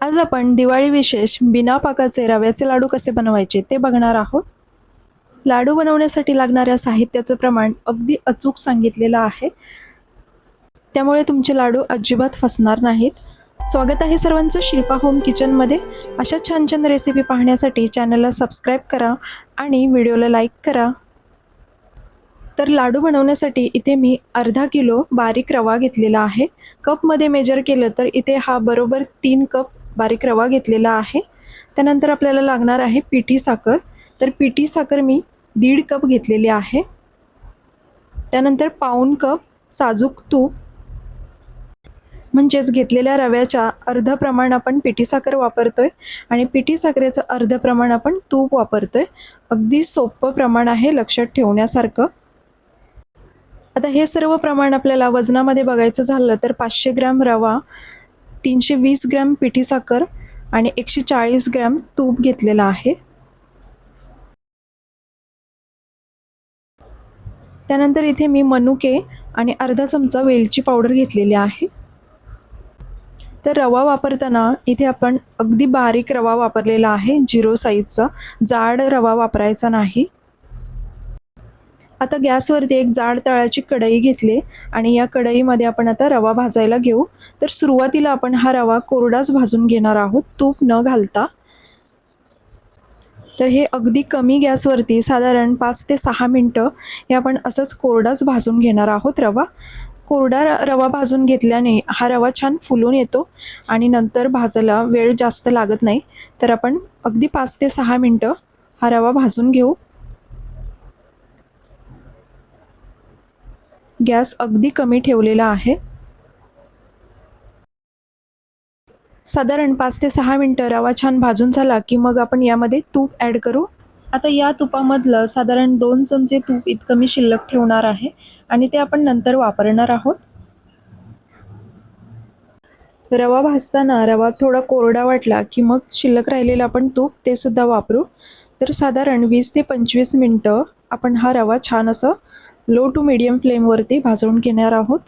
आज आपण दिवाळी विशेष बिना पाकाचे रव्याचे लाडू कसे बनवायचे ते बघणार आहोत. लाडू बनवण्यासाठी लागणाऱ्या साहित्याचं प्रमाण अगदी अचूक सांगितलेलं आहे. त्यामुळे तुमचे लाडू अजिबात फसणार नाहीत. स्वागत आहे सर्वांचं शिल्पा होम किचनमध्ये अशा छान छान रेसिपी पाहण्यासाठी चॅनलला सबस्क्राईब करा आणि व्हिडिओला लाईक करा. तर लाडू बनवण्यासाठी इथे मी अर्धा किलो बारीक रवा घेतलेला आहे. कपमध्ये मेजर केलं तर इथे हा बरोबर तीन कप बारीक रवा घेतलेला आहे. त्यानंतर आपल्याला लागणार आहे पिठी साखर. तर पिठी साखर मी दीड कप घेतलेली आहे. त्यानंतर पाऊण कप साजूक तूप. म्हणजेच घेतलेल्या रव्याच्या अर्ध प्रमाण आपण पिठी साखर वापरतोय आणि पिठी साखरेचं अर्ध प्रमाण आपण तूप वापरतोय. अगदी सोपं प्रमाण आहे लक्षात ठेवण्यासारखं. आता हे सर्व प्रमाण आपल्याला वजनामध्ये बघायचं झालं तर पाचशे ग्रॅम रवा तीनशे वीस ग्रॅम पिठी साखर आणि एकशे चाळीस ग्रॅम तूप घेतलेलं आहे. त्यानंतर इथे मी मनुके आणि अर्धा चमचा वेलची पावडर घेतलेली आहे. तर रवा वापरताना इथे आपण अगदी बारीक रवा वापरलेला आहे झिरो साईजचा. जाड रवा वापरायचा नाही. आता गॅसवरती एक जाड तळाची कढई घेतली आणि या कढईमध्ये आपण आता रवा भाजायला घेऊ. तर सुरुवातीला आपण हा रवा कोरडाच भाजून घेणार आहोत तूप न घालता. तर हे अगदी कमी गॅसवरती साधारण पाच ते सहा मिनटं हे आपण असंच कोरडाच भाजून घेणार आहोत रवा. कोरडा रवा भाजून घेतल्याने हा रवा छान फुलून येतो आणि नंतर भाजायला वेळ जास्त लागत नाही. तर आपण अगदी पाच ते सहा मिनटं हा रवा भाजून घेऊ. गॅस अगदी कमी ठेवलेला आहे. साधारण पाच ते सहा मिनटं रवा छान भाजून झाला की मग आपण यामध्ये तूप ॲड करू. आता या तुपामधलं साधारण दोन चमचे तूप इतकं मी शिल्लक ठेवणार आहे आणि ते आपण नंतर वापरणार आहोत. रवा भाजताना रवा थोडा कोरडा वाटला की मग शिल्लक राहिलेलं आपण तूप ते सुद्धा वापरू. तर साधारण वीस ते पंचवीस मिनटं आपण हा रवा छान असं लो टू मिडियम फ्लेमवरती भाजवून घेणार आहोत.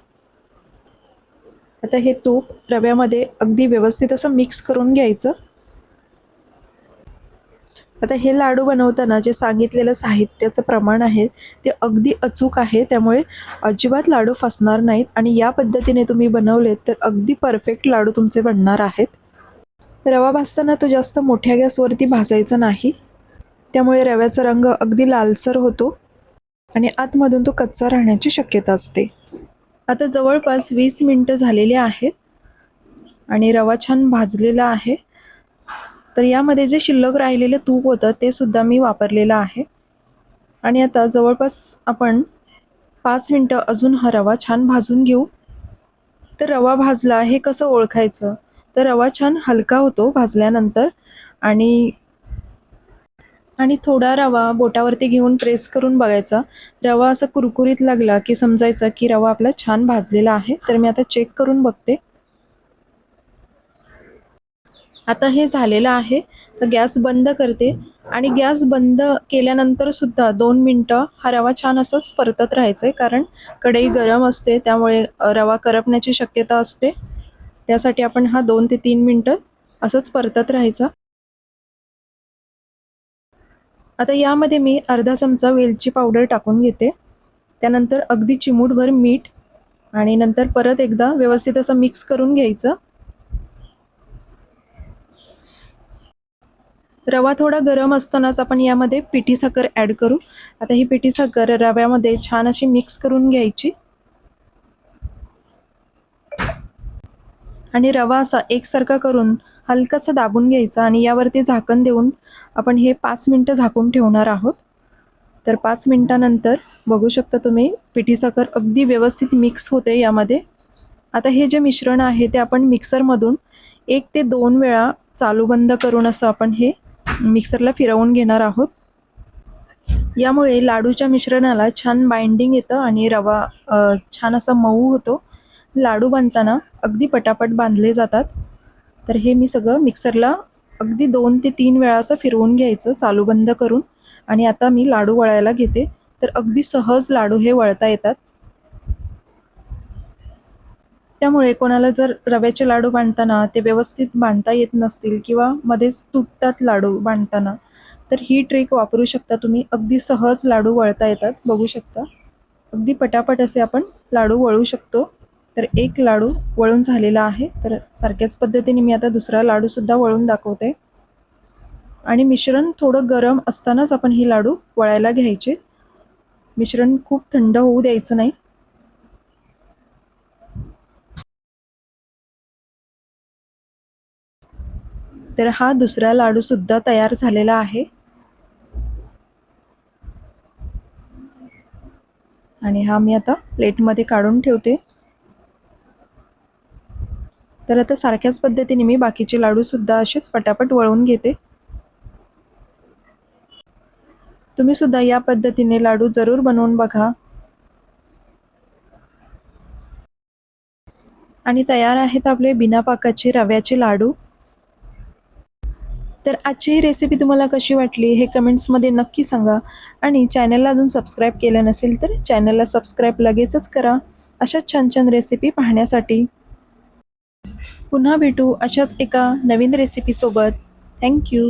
आता हे तूप रव्यामध्ये अगदी व्यवस्थित असं मिक्स करून घ्यायचं. आता हे लाडू बनवताना जे सांगितलेलं साहित्याचं प्रमाण आहे ते अगदी अचूक आहे. त्यामुळे अजिबात लाडू फसणार नाहीत आणि या पद्धतीने तुम्ही बनवलेत तर अगदी परफेक्ट लाडू तुमचे बनणार आहेत. रवा भाजताना तो जास्त मोठ्या गॅसवरती भाजायचा नाही. त्यामुळे रव्याचा रंग अगदी लालसर होतो. आणि आतमधून तो कच्चा राहण्याची शक्यता असते. आता जवळपास वीस मिनटं झालेली आहेत आणि रवा छान भाजलेला आहे. तर यामध्ये जे शिल्लक राहिलेलं तूप होतं ते सुद्धा मी वापरलेलं आहे. आणि आता जवळपास आपण पाच मिनटं अजून हा रवा छान भाजून घेऊ. तर रवा भाजला हे कसं ओळखायचं? तर रवा छान हलका होतो भाजल्यानंतर आणि आणि थोडा रवा बोटावरती घेऊन प्रेस करून बघायचा. रवा असा कुरकुरीत लागला की समजायचा की रवा आपला छान भाजलेला आहे. तर मी आता चेक करून बघते. आता हे झालेलं आहे. तर गॅस बंद करते. आणि गॅस बंद केल्यानंतर सुद्धा दोन मिनटं हा रवा छान असंच परतत राहायचं आहे कारण कढई गरम असते त्यामुळे रवा करपण्याची शक्यता असते. त्यासाठी आपण हा दोन ते तीन मिनटं असंच परतत राहायचा. आता यामध्ये मी अर्धा चमचा वेलची पावडर टाकून घेते. त्यानंतर अगदी चिमूटभर मीठ आणि नंतर परत एकदा व्यवस्थित असं मिक्स करून घ्यायचं. रवा थोडा गरम असतानाच आपण यामध्ये पिठी साखर ॲड करू. आता ही पिठी साखर रव्यामध्ये छान अशी मिक्स करून घ्यायची. आणि रवा असा एकसारखा करून हलकासा दाबून घ्यायचा आणि यावरती झाकण देऊन आपण हे पाच मिनटं झाकून ठेवणार आहोत. तर पाच मिनटानंतर बघू शकता तुम्ही पिठी साखर अगदी व्यवस्थित मिक्स होते यामध्ये. आता हे जे मिश्रण आहे ते आपण मिक्सरमधून एक ते दोन वेळा चालू बंद करून असं आपण हे मिक्सरला फिरवून घेणार आहोत. यामुळे लाडूच्या मिश्रणाला छान बाइंडिंग येतं आणि रवा छान असा मऊ होतो. लाडू बांधताना अगदी पटापट बांधले जातात. तर हे मी सगळं मिक्सरला अगदी दोन ते तीन वेळा असं फिरवून घ्यायचं चालू बंद करून. आणि आता मी लाडू वळायला घेते. तर अगदी सहज लाडू हे वळता येतात. त्यामुळे कोणाला जर रव्याचे लाडू बांधताना ते व्यवस्थित बांधता येत नसतील किंवा मध्येच तुटतात लाडू बांधताना तर ही ट्रिक वापरू शकता तुम्ही. अगदी सहज लाडू वळता येतात बघू शकता. अगदी पटापट असे आपण लाडू वळू शकतो. तर एक लाडू वळून झालेला आहे. तर सारख्याच पद्धतीने मी आता दुसरा लाडूसुद्धा वळून दाखवते. आणि मिश्रण थोडं गरम असतानाच आपण ही लाडू वळायला घ्यायचे. मिश्रण खूप थंड होऊ द्यायचं नाही. तर हा दुसरा लाडूसुद्धा तयार झालेला आहे. आणि हा मी आता प्लेटमध्ये काढून ठेवते. तर आता सारख्याच पद्धतीने मी बाकीचे लाडूसुद्धा असेच पटापट वळून घेते. तुम्ही सुद्धा या पद्धतीने लाडू जरूर बनवून बघा. आणि तयार आहेत आपले बिना पाकाचे रव्याचे लाडू. तर आजची ही रेसिपी तुम्हाला कशी वाटली हे कमेंट्समध्ये नक्की सांगा. आणि चॅनलला अजून सबस्क्राईब केलं नसेल तर चॅनलला सबस्क्राईब लगेचच करा. अशाच छान छान रेसिपी पाहण्यासाठी. पुन्हा भेटू अशाच एका नवीन रेसिपीसोबत थँक्यू